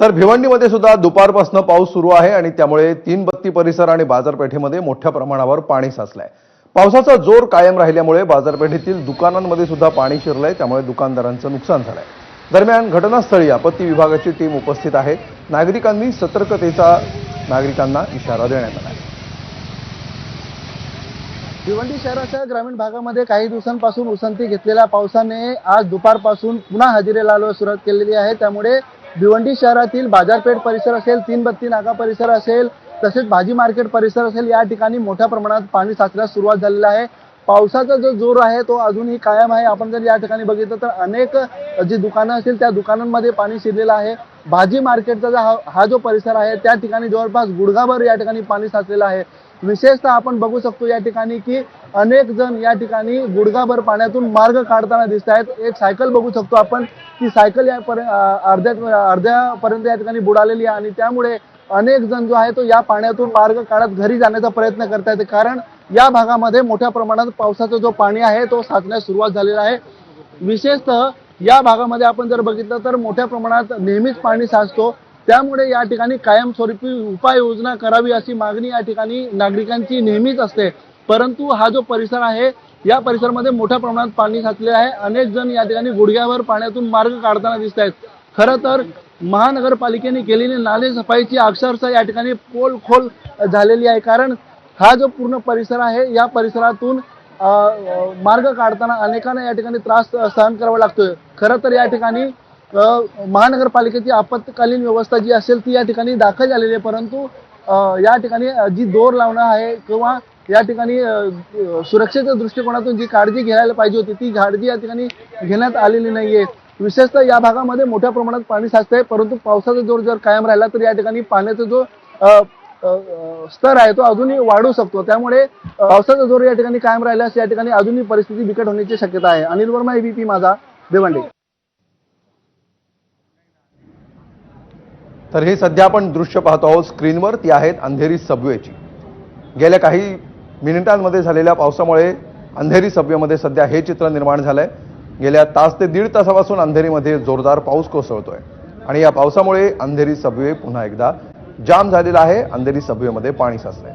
तर भिवंडीमध्ये सुद्धा दुपारपासून पाऊस सुरू आहे आणि त्यामुळे तीन बत्ती परिसर आणि बाजारपेठेमध्ये मोठ्या प्रमाणावर पाणी साचलंय. पावसाचा जोर कायम राहिल्यामुळे बाजारपेठेतील दुकानांमध्ये सुद्धा पाणी शिरलंय त्यामुळे दुकानदारांचं नुकसान झालंय. दरम्यान घटनास्थळी आपत्ती विभागाची टीम उपस्थित आहे. नागरिकांनी सतर्कतेचा नागरिकांना इशारा देण्यात आला आहे. भिवंडी शहराच्या ग्रामीण भागामध्ये काही दिवसांपासून उसंती घेतलेल्या पावसाने आज दुपारपासून पुन्हा हजेरी लावायला सुरुवात केलेली आहे. त्यामुळे भिवंडी शहरातील बाजारपेठ परिसर असेल तीन बत्ती नाका परिसर असेल तसेच भाजी मार्केट परिसर असेल या ठिकाणी मोठ्या प्रमाणात पाणी साचण्यास सुरुवात झालेली आहे. पावसाचा जो जोर आहे तो अजूनही कायम आहे. आपण जर या ठिकाणी बघितलं तर अनेक जी दुकानं असतील त्या दुकानांमध्ये पाणी शिरलेलं आहे. भाजी मार्केटचा जो हा हा जो परिसर आहे त्या ठिकाणी जवळपास गुडघाभर या ठिकाणी पाणी साचलेलं आहे. विशेषतः आपण बघू शकतो या ठिकाणी की अनेक जण या ठिकाणी गुडघाभर पाण्यातून मार्ग काढताना दिसत आहेत. एक सायकल बघू शकतो आपण ती सायकल या पर्यंत अर्ध्या अर्ध्यापर्यंत या ठिकाणी बुडालेली आहे आणि त्यामुळे अनेक जण जो आहे तो या पाण्यातून मार्ग काढत घरी जाण्याचा प्रयत्न करतायत. कारण या भागामध्ये मोठ्या प्रमाणात पावसाचा जो पाणी आहे तो साचण्यास सुरुवात झालेला आहे. विशेषतः या भागामध्ये आपण जर बघितलं तर मोठ्या प्रमाणात नेहमीच पाणी साचतो. त्यामुळे या ठिकाणी कायमस्वरूपी उपाययोजना करावी अशी मागणी या ठिकाणी नागरिकांची नेहमीच असते. परंतु हा जो परिसर आहे या परिसरामध्ये मोठ्या प्रमाणात पाणी साचले आहे. अनेक जण या ठिकाणी गुडघ्यावर पाण्यातून मार्ग काढताना दिसत आहेत. खरं तर महानगरपालिकेने केलेली नाले सफाईची अक्षरशः या ठिकाणी पोल खोल झालेली आहे. कारण हा जो पूर्ण परिसर आहे या परिसरातून मार्ग काढताना अनेकांना या ठिकाणी त्रास सहन करावा लागतोय. खरं तर या ठिकाणी महानगरपालिकेची आपत्कालीन व्यवस्था जी असेल ती या ठिकाणी दाखल झालेली आहे. परंतु या ठिकाणी जी दोर लावणं आहे किंवा या ठिकाणी सुरक्षेच्या दृष्टिकोनातून जी काळजी घ्यायला पाहिजे होती ती काळजी या ठिकाणी घेण्यात आलेली नाहीये. विशेषतः या भागामध्ये मोठ्या प्रमाणात पाणी साचतंय परंतु पावसाचा जोर जर कायम राहिला तर या ठिकाणी पाण्याचा जो स्तर आहे तो अजूनही वाढू शकतो. त्यामुळे पावसाचा जोर या ठिकाणी कायम राहिल्यास या ठिकाणी अजूनही परिस्थिती बिकट होण्याची शक्यता आहे. अनिल वर्मा एबीपी माझा भिवंडी तर हे सध्या आपण दृश्य पाहतो आहोत स्क्रीनवर. ती आहेत अंधेरी सबवेची. गेल्या काही मिनिटांमध्ये झालेल्या पावसामुळे अंधेरी सबवेमध्ये सध्या हे चित्र निर्माण झालंय. गेल्या तास ते दीड तासापासून अंधेरीमध्ये जोरदार पाऊस कोसळतोय. आणि या पावसामुळे अंधेरी सबवे पुन्हा एकदा जाम झालेला आहे. अंधेरी सबवेमध्ये पाणी साचलंय.